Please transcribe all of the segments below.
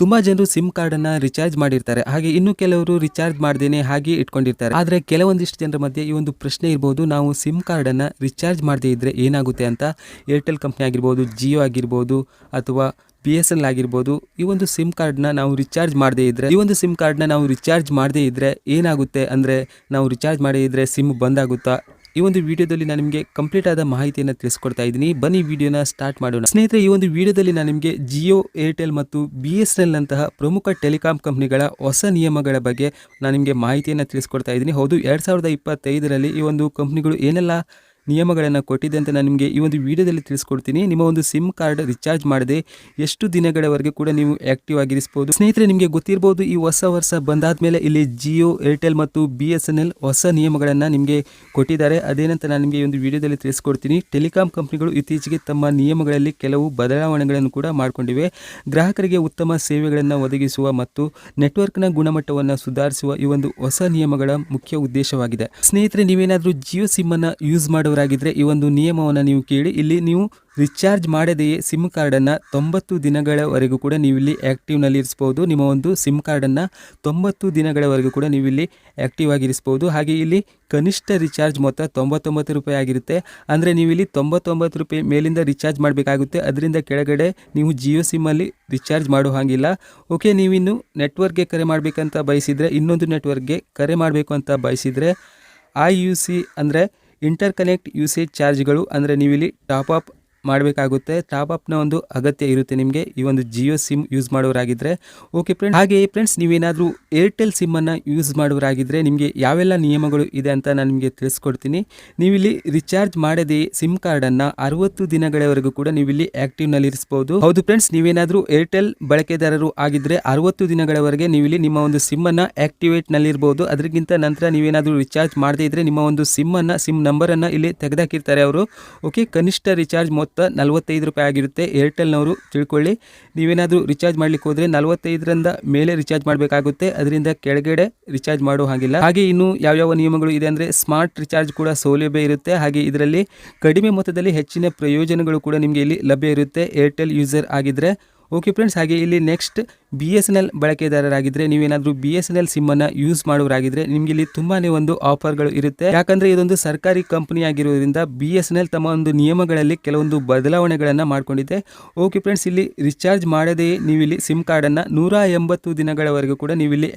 ತುಂಬಾ ಜನರು sim card ಅನ್ನ ರಿಚಾರ್ಜ್ ಮಾಡಿರ್ತಾರೆ. ಹಾಗೆ ಇನ್ನು ಕೆಲವರು ರಿಚಾರ್ಜ್ ಮಾಡ್ದೇನೆ ಹಾಗೆ ಇಟ್ಕೊಂಡಿರ್ತಾರೆ. ಆದ್ರೆ ಕೆಲವೊಂದಿಷ್ಟು ಜನರ ಮಧ್ಯೆ ಈ ಒಂದು ಪ್ರಶ್ನೆ ಇರಬಹುದು ನಾವು ಸಿಮ್ ಕಾರ್ಡ್ ಅನ್ನ ರಿಚಾರ್ಜ್ ಮಾಡದೇ ಇದ್ರೆ ಏನಾಗುತ್ತೆ ಅಂತ. ಏರ್ಟೆಲ್ ಕಂಪ್ನಿ ಆಗಿರ್ಬೋದು ಜಿಯೋ ಆಗಿರ್ಬೋದು, ಅಥವಾ ಬಿ ಎಸ್ ಎಲ್ ಆಗಿರ್ಬೋದು, ಈ ಒಂದು ಸಿಮ್ ಕಾರ್ಡ್ನ ನಾವು ರಿಚಾರ್ಜ್ ಮಾಡದೇ ಇದ್ರೆ, ಈ ಒಂದು ಸಿಮ್ ಕಾರ್ಡ್ನ ನಾವು ರಿಚಾರ್ಜ್ ಮಾಡದೇ ಇದ್ರೆ ಏನಾಗುತ್ತೆ ಅಂದ್ರೆ, ನಾವು ರಿಚಾರ್ಜ್ ಮಾಡದೇ ಇದ್ರೆ ಸಿಮ್ ಬಂದಾಗುತ್ತಾ ಈ ಒಂದು ವಿಡಿಯೋದಲ್ಲಿ ನಾನು ನಿಮಗೆ ಕಂಪ್ಲೀಟ್ ಆದ ಮಾಹಿತಿಯನ್ನು ತಿಳಿಸ್ಕೊಡ್ತಾ ಇದ್ದೀನಿ. ಬನ್ನಿ ವಿಡಿಯೋನ ಸ್ಟಾರ್ಟ್ ಮಾಡೋಣ. ಸ್ನೇಹಿತರೆ, ಈ ಒಂದು ವಿಡಿಯೋದಲ್ಲಿ ನಾನು ನಿಮಗೆ ಜಿಯೋ ಏರ್ಟೆಲ್ ಮತ್ತು ಬಿ ಎಸ್ ಎಲ್ ನಂತಹ ಪ್ರಮುಖ ಟೆಲಿಕಾಂ ಕಂಪ್ನಿಗಳ ಹೊಸ ನಿಯಮಗಳ ಬಗ್ಗೆ ನಾನು ನಿಮಗೆ ಮಾಹಿತಿಯನ್ನು ತಿಳಿಸ್ಕೊಡ್ತಾ ಇದ್ದೀನಿ. ಹೌದು, ಎರಡು ಸಾವಿರದ ಈ ಒಂದು ಕಂಪ್ನಿಗಳು ಏನೆಲ್ಲ ನಿಯಮಗಳನ್ನು ಕೊಟ್ಟಿದೆ ಅಂತ ನಾನು ನಿಮಗೆ ಈ ಒಂದು ವಿಡಿಯೋದಲ್ಲಿ ತಿಳಿಸ್ಕೊಡ್ತೀನಿ. ನಿಮ್ಮ ಒಂದು ಸಿಮ್ ಕಾರ್ಡ್ ರಿಚಾರ್ಜ್ ಮಾಡದೆ ಎಷ್ಟು ದಿನಗಳವರೆಗೆ ಕೂಡ ನೀವು ಆಕ್ಟಿವ್ ಆಗಿರಿಸ್ಬೋದು. ಸ್ನೇಹಿತರೆ, ನಿಮಗೆ ಗೊತ್ತಿರಬಹುದು ಈ ಹೊಸ ವರ್ಷ ಬಂದಾದ ಮೇಲೆ ಇಲ್ಲಿ ಜಿಯೋ ಏರ್ಟೆಲ್ ಮತ್ತು ಬಿ ಎಸ್ ಎನ್ ಎಲ್ ಹೊಸ ನಿಯಮಗಳನ್ನು ನಿಮಗೆ ಕೊಟ್ಟಿದ್ದಾರೆ. ಅದೇನಂತ ನಾನು ನಿಮಗೆ ಈ ಒಂದು ವಿಡಿಯೋದಲ್ಲಿ ತಿಳಿಸ್ಕೊಡ್ತೀನಿ. ಟೆಲಿಕಾಂ ಕಂಪ್ನಿಗಳು ಇತ್ತೀಚೆಗೆ ತಮ್ಮ ನಿಯಮಗಳಲ್ಲಿ ಕೆಲವು ಬದಲಾವಣೆಗಳನ್ನು ಕೂಡ ಮಾಡಿಕೊಂಡಿವೆ. ಗ್ರಾಹಕರಿಗೆ ಉತ್ತಮ ಸೇವೆಗಳನ್ನು ಒದಗಿಸುವ ಮತ್ತು ನೆಟ್ವರ್ಕ್ನ ಗುಣಮಟ್ಟವನ್ನು ಸುಧಾರಿಸುವ ಈ ಒಂದು ಹೊಸ ನಿಯಮಗಳ ಮುಖ್ಯ ಉದ್ದೇಶವಾಗಿದೆ. ಸ್ನೇಹಿತರೆ, ನೀವೇನಾದರೂ ಜಿಯೋ ಸಿಮ್ ಅನ್ನ ಯೂಸ್ ಮಾಡೋರಾಗಿದ್ರೆ ಈ ಒಂದು ನಿಯಮವನ್ನು ನೀವು ಕೇಳಿ, ಇಲ್ಲಿ ನೀವು ರಿಚಾರ್ಜ್ ಮಾಡದೆಯೇ ಸಿಮ್ ಕಾರ್ಡನ್ನು ತೊಂಬತ್ತು ದಿನಗಳವರೆಗೂ ಕೂಡ ನೀವು ಇಲ್ಲಿ ಆ್ಯಕ್ಟಿವ್ನಲ್ಲಿ ಇರಿಸ್ಬೋದು. ನಿಮ್ಮ ಒಂದು ಸಿಮ್ ಕಾರ್ಡನ್ನು ತೊಂಬತ್ತು ದಿನಗಳವರೆಗೂ ಕೂಡ ನೀವು ಇಲ್ಲಿ ಆ್ಯಕ್ಟಿವ್ ಆಗಿರಿಸ್ಬೋದು ಹಾಗೆ ಇಲ್ಲಿ ಕನಿಷ್ಠ ರಿಚಾರ್ಜ್ ಮೊತ್ತ ತೊಂಬತ್ತೊಂಬತ್ತು ರೂಪಾಯಿ ಆಗಿರುತ್ತೆ. ಅಂದರೆ ನೀವು ಇಲ್ಲಿ ತೊಂಬತ್ತೊಂಬತ್ತು ರೂಪಾಯಿ ಮೇಲಿಂದ ರಿಚಾರ್ಜ್ ಮಾಡಬೇಕಾಗುತ್ತೆ. ಅದರಿಂದ ಕೆಳಗಡೆ ನೀವು ಜಿಯೋ ಸಿಮ್ಮಲ್ಲಿ ರಿಚಾರ್ಜ್ ಮಾಡೋ ಹಾಗಿಲ್ಲ. ಓಕೆ ನೀವಿನ್ನು ನೆಟ್ವರ್ಕ್ಗೆ ಕರೆ ಮಾಡಬೇಕಂತ ಬಯಸಿದರೆ, ಇನ್ನೊಂದು ನೆಟ್ವರ್ಕ್ಗೆ ಕರೆ ಮಾಡಬೇಕು ಅಂತ ಬಯಸಿದರೆ ಐ ಯು ಸಿ ಅಂದರೆ ಇಂಟರ್ ಕನೆಕ್ಟ್ ಯೂಸೇಜ್ ಚಾರ್ಜ್ಗಳು ಅಂದರೆ ನೀವಿಲ್ಲಿ ಟಾಪ್ ಅಪ್ ಮಾಡಬೇಕಾಗುತ್ತೆ. ಟಾಪ್ ಅಪ್ನ ಒಂದು ಅಗತ್ಯ ಇರುತ್ತೆ ನಿಮಗೆ. ಈ ಒಂದು ಜಿಯೋ ಸಿಮ್ ಯೂಸ್ ಮಾಡೋರಾಗಿದ್ದರೆ ಓಕೆ ಫ್ರೆಂಡ್ಸ್ ಹಾಗೆ ಫ್ರೆಂಡ್ಸ್, ನೀವೇನಾದರೂ ಏರ್ಟೆಲ್ ಸಿಮ್ಮನ್ನು ಯೂಸ್ ಮಾಡೋರಾಗಿದ್ದರೆ ನಿಮಗೆ ಯಾವೆಲ್ಲ ನಿಯಮಗಳು ಇದೆ ಅಂತ ನಾನು ನಿಮಗೆ ತಿಳಿಸ್ಕೊಡ್ತೀನಿ. ನೀವಿಲ್ಲಿ ರಿಚಾರ್ಜ್ ಮಾಡದೆ ಸಿಮ್ ಕಾರ್ಡನ್ನು ಅರವತ್ತು ದಿನಗಳವರೆಗೂ ಕೂಡ ನೀವಿಲ್ಲಿ ಆ್ಯಕ್ಟಿವ್ನಲ್ಲಿ ಇರಿಸ್ಬೋದು. ಹೌದು ಫ್ರೆಂಡ್ಸ್, ನೀವೇನಾದರೂ ಏರ್ಟೆಲ್ ಬಳಕೆದಾರರು ಆಗಿದ್ದರೆ ಅರವತ್ತು ದಿನಗಳವರೆಗೆ ನೀವಿಲ್ಲಿ ನಿಮ್ಮ ಒಂದು ಸಿಮ್ಮನ್ನು ಆ್ಯಕ್ಟಿವೇಟ್ನಲ್ಲಿ ಇರ್ಬೋದು ಅದಕ್ಕಿಂತ ನಂತರ ನೀವೇನಾದರೂ ರಿಚಾರ್ಜ್ ಮಾಡದೇ ಇದ್ದರೆ ನಿಮ್ಮ ಒಂದು ಸಿಮ್ಮನ್ನು, ಸಿಮ್ ನಂಬರನ್ನು ಇಲ್ಲಿ ತೆಗೆದಾಕಿರ್ತಾರೆ ಅವರು. ಓಕೆ, ಕನಿಷ್ಠ ರಿಚಾರ್ಜ್ ಮೊತ್ತ ನಲವತ್ತೈದು ರೂಪಾಯಿ ಆಗಿರುತ್ತೆ. ಏರ್ಟೆಲ್ನವರು ತಿಳ್ಕೊಳ್ಳಿ. ನೀವೇನಾದರೂ ರಿಚಾರ್ಜ್ ಮಾಡ್ಲಿಕ್ಕೆ ಹೋದರೆ ನಲವತ್ತೈದರಿಂದ ಮೇಲೆ ರಿಚಾರ್ಜ್ ಮಾಡಬೇಕಾಗುತ್ತೆ. ಅದರಿಂದ ಕೆಳಗಡೆ ರಿಚಾರ್ಜ್ ಮಾಡೋ ಹಾಗಿಲ್ಲ. ಹಾಗೆ ಇನ್ನು ಯಾವ್ಯಾವ ನಿಯಮಗಳು ಇದೆ ಅಂದರೆ ಸ್ಮಾರ್ಟ್ ರಿಚಾರ್ಜ್ ಕೂಡ ಸೌಲಭ್ಯ ಇರುತ್ತೆ. ಹಾಗೆ ಇದರಲ್ಲಿ ಕಡಿಮೆ ಮೊತ್ತದಲ್ಲಿ ಹೆಚ್ಚಿನ ಪ್ರಯೋಜನಗಳು ಕೂಡ ನಿಮಗೆ ಇಲ್ಲಿ ಲಭ್ಯ ಇರುತ್ತೆ. ಏರ್ಟೆಲ್ ಯೂಸರ್ ಆಗಿದ್ದರೆ ಓಕೆ ಫ್ರೆಂಡ್ಸ್ ಹಾಗೆ ಇಲ್ಲಿ next B S N L ಬಳಕೆದಾರರಾಗಿದ್ದರೆ ನೀವೇನಾದರೂ ಬಿ ಎಸ್ ಎನ್ ಎಲ್ ಸಿಮ್ಮನ್ನು ಯೂಸ್ ಮಾಡೋರಾಗಿದ್ದರೆ ನಿಮಗೆ ಇಲ್ಲಿ ತುಂಬಾ ಒಂದು ಆಫರ್ಗಳು ಇರುತ್ತೆ. ಯಾಕಂದರೆ ಇದೊಂದು ಸರ್ಕಾರಿ ಕಂಪನಿ ಆಗಿರೋದ್ರಿಂದ ಬಿ ಎಸ್ ಎನ್ ಎಲ್ ತಮ್ಮ ಒಂದು ನಿಯಮಗಳಲ್ಲಿ ಕೆಲವೊಂದು ಬದಲಾವಣೆಗಳನ್ನು ಮಾಡಿಕೊಂಡಿದೆ. ಓಕೆ ಫ್ರೆಂಡ್ಸ್ ಇಲ್ಲಿ ರಿಚಾರ್ಜ್ ಮಾಡದೇ ನೀವು ಇಲ್ಲಿ ಸಿಮ್ ಕಾರ್ಡನ್ನು ನೂರ ಎಂಬತ್ತು ದಿನಗಳವರೆಗೂ ಕೂಡ ನೀವು ಇಲ್ಲಿ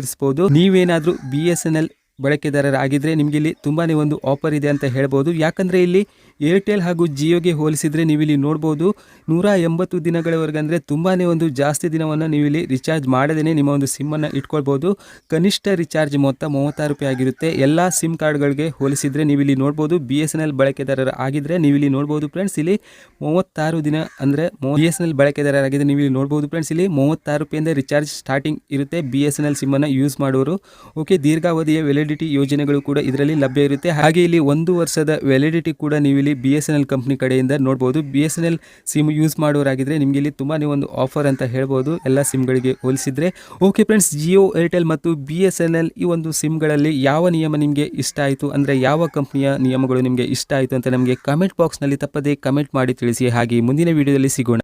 ಇರಿಸ್ಬೋದು ನೀವೇನಾದರೂ ಬಿ ಎಸ್ ಎನ್ ಎಲ್ ಬಳಕೆದಾರರಾಗಿದ್ದರೆ ನಿಮಗೆ ಇಲ್ಲಿ ತುಂಬಾ ಒಂದು ಆಫರ್ ಇದೆ ಅಂತ ಹೇಳ್ಬೋದು. ಯಾಕಂದರೆ ಇಲ್ಲಿ ಏರ್ಟೆಲ್ ಹಾಗೂ ಜಿಯೋಗೆ ಹೋಲಿಸಿದರೆ ನೀವು ಇಲ್ಲಿ ನೋಡ್ಬೋದು, ನೂರ ಎಂಬತ್ತು ದಿನಗಳವರೆಗೆ ಅಂದರೆ ತುಂಬಾ ಒಂದು ಜಾಸ್ತಿ ದಿನವನ್ನು ನೀವು ಇಲ್ಲಿ ರಿಚಾರ್ಜ್ ಮಾಡದೇ ನಿಮ್ಮ ಒಂದು ಸಿಮ್ಮನ್ನು ಇಟ್ಕೊಳ್ಬೋದು. ಕನಿಷ್ಠ ರಿಚಾರ್ಜ್ ಮೊತ್ತ ಮೂವತ್ತಾರು ರೂಪಾಯಿ ಆಗಿರುತ್ತೆ. ಎಲ್ಲ ಸಿಮ್ ಕಾರ್ಡ್ಗಳಿಗೆ ಹೋಲಿಸಿದರೆ ನೀವು ಇಲ್ಲಿ ನೋಡ್ಬೋದು ಬಿ ಎಸ್ ಎನ್ ಎಲ್ ಬಳಕೆದಾರರ ಆಗಿದ್ದರೆ ನೀವು ಇಲ್ಲಿ ನೋಡ್ಬೋದು ಫ್ರೆಂಡ್ಸ್ ಇಲ್ಲಿ ಮೂವತ್ತಾರು ದಿನ ಅಂದರೆ ಬಿ ಎಸ್ ಎನ್ ಎಲ್ ಬಳಕೆದಾರರಾಗಿದ್ದರೆ ನೀವು ಇಲ್ಲಿ ನೋಡ್ಬೋದು ಫ್ರೆಂಡ್ಸ್ ಇಲ್ಲಿ ಮೂವತ್ತಾರು ರೂಪಾಯಿಂದ ರಿಚಾರ್ಜ್ ಸ್ಟಾರ್ಟಿಂಗ್ ಇರುತ್ತೆ ಬಿ ಎಸ್ ಎನ್ ಎಲ್ ಸಿಮ್ಮನ್ನು ಯೂಸ್ ಮಾಡೋರು. ಓಕೆ ದೀರ್ಘಾವಧಿಯ ವ್ಯಾಲಿಡಿಟಿ ಯೋಜನೆಗಳು ಕೂಡ ಇದರಲ್ಲಿ ಲಭ್ಯ ಇರುತ್ತೆ. ಹಾಗೆ ಇಲ್ಲಿ ಒಂದು ವರ್ಷದ ವ್ಯಾಲಿಡಿಟಿ ಕೂಡ ನೀವು ಇಲ್ಲಿ B S N L company ಕಡೆಯಿಂದ ನೋಡ್ಬೋದು. B S N L sim use ಮಾಡೋರಾಗಿದ್ರೆ ನಿಮಗೆ ಇಲ್ಲಿ ತುಂಬಾ ಒಂದು ಆಫರ್ ಅಂತ ಹೇಳ್ಬೋದು. ಎಲ್ಲ ಸಿಮ್ಗಳಿಗೆ ಹೋಲಿಸಿದ್ರೆ. ಓಕೆ ಫ್ರೆಂಡ್ಸ್ ಜಿಯೋ ಏರ್ಟೆಲ್ ಮತ್ತು ಬಿ ಎಸ್ ಎನ್ ಎಲ್ ಈ ಒಂದು ಸಿಮ್ಗಳಲ್ಲಿ ಯಾವ ನಿಯಮ ನಿಮಗೆ ಇಷ್ಟ ಆಯಿತು? ಅಂದರೆ ಯಾವ ಕಂಪ್ನಿಯ ನಿಯಮಗಳು ನಿಮಗೆ ಇಷ್ಟ ಆಯಿತು ಅಂತ ನಮಗೆ ಕಮೆಂಟ್ ಬಾಕ್ಸ್ನಲ್ಲಿ ತಪ್ಪದೇ ಕಮೆಂಟ್ ಮಾಡಿ ತಿಳಿಸಿ. ಹಾಗೆ ಮುಂದಿನ ವಿಡಿಯೋದಲ್ಲಿ ಸಿಗೋಣ.